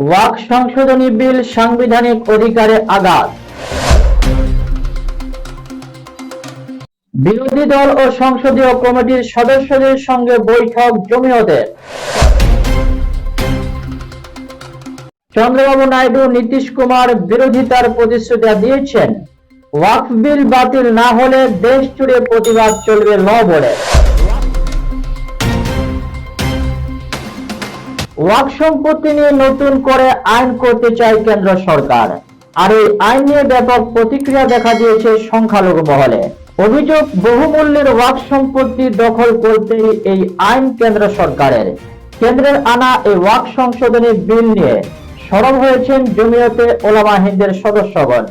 Walk সংশোধনী বিল সাংবিধানিক অধিকারে আঘাত। বিরোধী দল ও সংসদীয় কমিটির সদস্যদের সঙ্গে বৈঠক জমিয়তের। চন্দ্রবাবু নাইডু নীতিশ কুমার বিরোধিতার প্রতিশ্রুতি দিয়েছেন। ওয়াকফ বিল বাতিল না হলে দেশ জুড়ে প্রতিবাদ চলবে ল বলে ওয়াক সম্পত্তি নিয়ে নতুন করে আইন করতে চায় কেন্দ্র সরকার। আর এই আইন নিয়ে ব্যাপক প্রতিক্রিয়া দেখা দিয়েছে সংখ্যালঘু মহলে। অভিযোগ, বহুমূল্যের ওয়াক সম্পত্তি দখল করতেই এই আইন কেন্দ্র সরকারের। কেন্দ্রের আনা এই ওয়াক সংশোধনী বিল নিয়ে সরব হয়েছেন জমিয়তে ওলামা হিন্দের সদস্যগণ।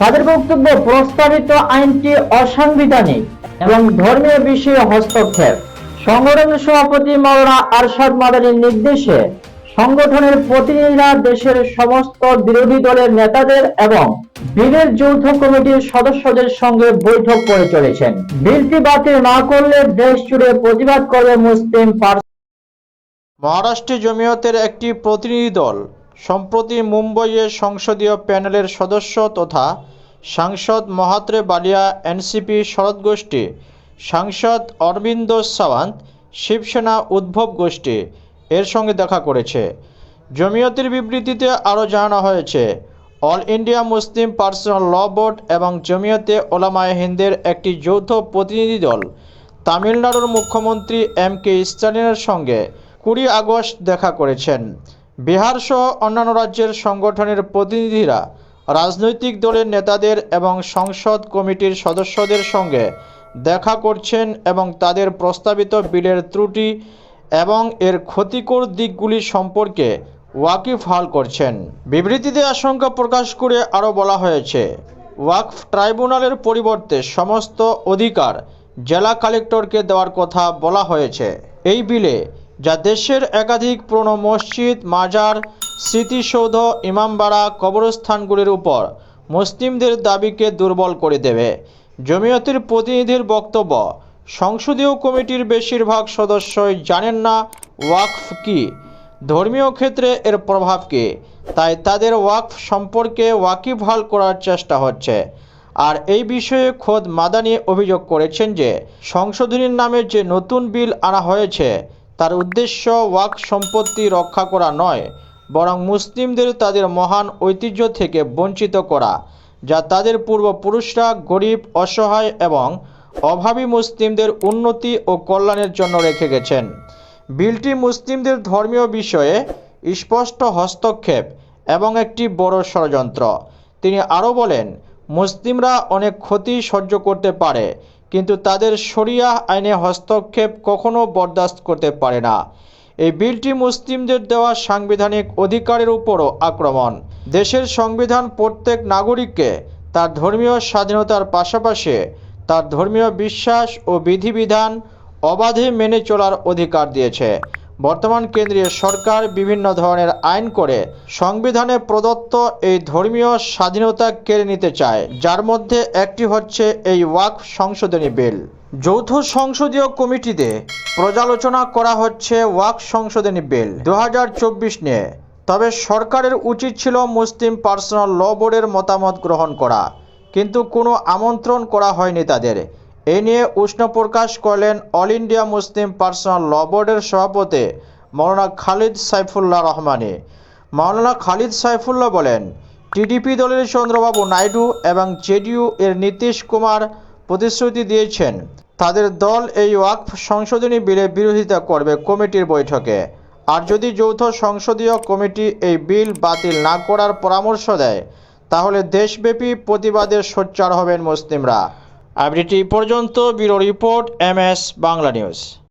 তাদের বক্তব্য, প্রস্তাবিত আইনটি অসাংবিধানিক। এবং ধর্মীয় বিষয়ে হস্তক্ষেপ। সংগঠনের সভাপতি মাওলানা আরশাদ মাদানির নির্দেশে সংগঠনের প্রতিনিধিরা দেশের সমস্ত বিরোধী দলের নেতাদের এবং বিলের যৌথ কমিটির সদস্যদের সঙ্গে বৈঠক করে চলেছেন। বিলটি বাতিল না করলে দেশ জুড়ে প্রতিবাদ করবে মুসলিম মহারাষ্ট্রে জমিয়তের একটি প্রতিনিধি দল সম্প্রতি মুম্বইয়ে সংসদীয় প্যানেলের সদস্য তথা সাংসদ মহাত্রে বালিয়া এনসিপি শরৎ গোষ্ঠী, সাংসদ অরবিন্দ সাওয়ান্ত শিবসেনা উদ্ভব গোষ্ঠী এর সঙ্গে দেখা করেছে। জমিয়তের বিবৃতিতে আরও জানানো হয়েছে, all India Muslim personal law board এবং জমিয়তে ওলামায়ে হিন্দের একটি যৌথ প্রতিনিধি দল, তামিলনাড়ুর মুখ্যমন্ত্রী এম কে স্টালিনের সঙ্গে কুড়ি আগস্ট দেখা করেছেন। বিহার সহ অন্যান্য রাজ্যের সংগঠনের প্রতিনিধিরা রাজনৈতিক দলের নেতাদের এবং সংসদ কমিটির সদস্যদের সঙ্গে দেখা করছেন এবং তাদের প্রস্তাবিত বিলের ত্রুটি এবং এর ক্ষতিকর দিকগুলি সম্পর্কে ওয়াকিফ হাল করছেন। বিবৃতিতে আশঙ্কা প্রকাশ করে আরও বলা হয়েছে, ওয়াকফ ট্রাইব্যুনালের পরিবর্তে সমস্ত অধিকার জেলা কালেক্টরকে দেওয়ার কথা বলা হয়েছে। এই বিলে যা দেশের একাধিক পুরনো মসজিদ, মাজার স্মৃতিসৌধ ইমামবাড়া কবরস্থানগুলির উপর মুসলিমদের দাবিকে দুর্বল করে দেবে। জমিয়তের প্রতিনিধির বক্তব্য, সংসদীয় কমিটির বেশিরভাগ সদস্যই জানেন না ওয়াকফ কি। ধর্মীয় ক্ষেত্রে এর প্রভাব কী? তাই তাদের ওয়াকফ সম্পর্কে ওয়াকিবহাল করার চেষ্টা হচ্ছে। আর এই বিষয়ে খোদ মাদানি অভিযোগ করেছেন যে, সংশোধনীর নামে যে নতুন বিল আনা হয়েছে, তার উদ্দেশ্য ওয়াক সম্পত্তি রক্ষা করা নয় বরং মুসলিমদের তাদের মহান ঐতিহ্য থেকে বঞ্চিত করা, যা তাদের পূর্বপুরুষরা গরিব, অসহায় এবং অভাবী মুসলিমদের উন্নতি ও কল্যাণের জন্য রেখে গেছেন। বিলটি মুসলিমদের ধর্মীয় বিষয়ে স্পষ্ট হস্তক্ষেপ এবং একটি বড় ষড়যন্ত্র। তিনি আরও বলেন, মুসলিমরা অনেক ক্ষতি সহ্য করতে পারে, কিন্তু তাদের শরিয়া আইনে হস্তক্ষেপ কখনো বরদাস্ত করতে পারে না। এই বিলটি মুসলিমদের দেওয়া সাংবিধানিক অধিকারের উপরও আক্রমণ। দেশের সংবিধান প্রত্যেক নাগরিককে তার ধর্মীয় স্বাধীনতার পাশাপাশি তার ধর্মীয় বিশ্বাস ও বিধিবিধান অবাধে মেনে চলার অধিকার দিয়েছে। বর্তমান কেন্দ্রীয় সরকার বিভিন্ন ধরনের আইন করে সংবিধানে প্রদত্ত এই ধর্মীয় স্বাধীনতা কেড়ে নিতে চায়, যার মধ্যে একটি হচ্ছে এই ওয়াকফ সংশোধনী বিল। যৌথ সংসদীয় কমিটিতে পর্যালোচনা করা হচ্ছে ওয়াক সংশোধনী বিল দু হাজার চব্বিশ নিয়ে। তবে সরকারের উচিত ছিল মুসলিম পার্সোনাল ল বোর্ডের মতামত গ্রহণ করা, কিন্তু কোনো আমন্ত্রণ করা হয়নি তাদের। এ নিয়ে উষ্ণ প্রকাশ করলেন all India Muslim personal law বোর্ডের সভাপতি মৌলানা খালিদ সাইফুল্লাহ রহমানি। মাওলানা খালিদ সাইফুল্লাহ বলেন, টিডিপি দলের চন্দ্রবাবু নাইডু এবং জেডিইউ এর নীতিশ কুমার প্রতিশ্রুতি দিয়েছেন। তাদের দল এই ওয়াকফ সংশোধনী বিলে বিরোধিতা করবে কমিটির বৈঠকে। আর যদি যৌথ সংসদীয় কমিটি এই বিল বাতিল না করার পরামর্শ দেয়, তাহলে দেশব্যাপী প্রতিবাদের সোচ্চার হবেন মুসলিমরা। আবৃত্তি পর্যন্ত, bureau report, M S Bangla news.